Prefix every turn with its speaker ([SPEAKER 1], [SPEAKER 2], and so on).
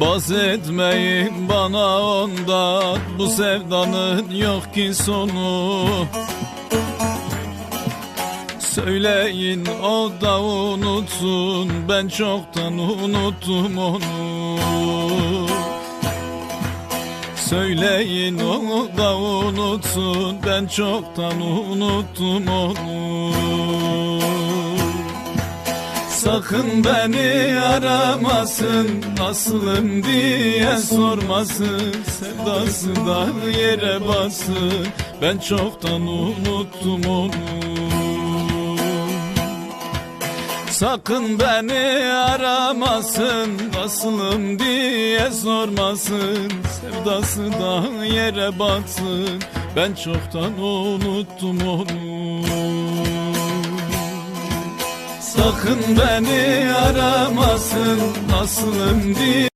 [SPEAKER 1] Bahsetmeyin bana ondan Bu sevdanın yok ki sonu. Söyleyin o da unutsun Ben çoktan unuttum onu. Söyleyin o da unutsun Ben çoktan unuttum onu Sakın beni aramasın Nasılım diye sormasın. Sevdası da yere basın Ben çoktan unuttum onu. Sakın beni aramasın Nasılım diye sormasın. Sevdası da yere batsın Ben çoktan unuttum onu Sakın beni aramasın Nasılım diye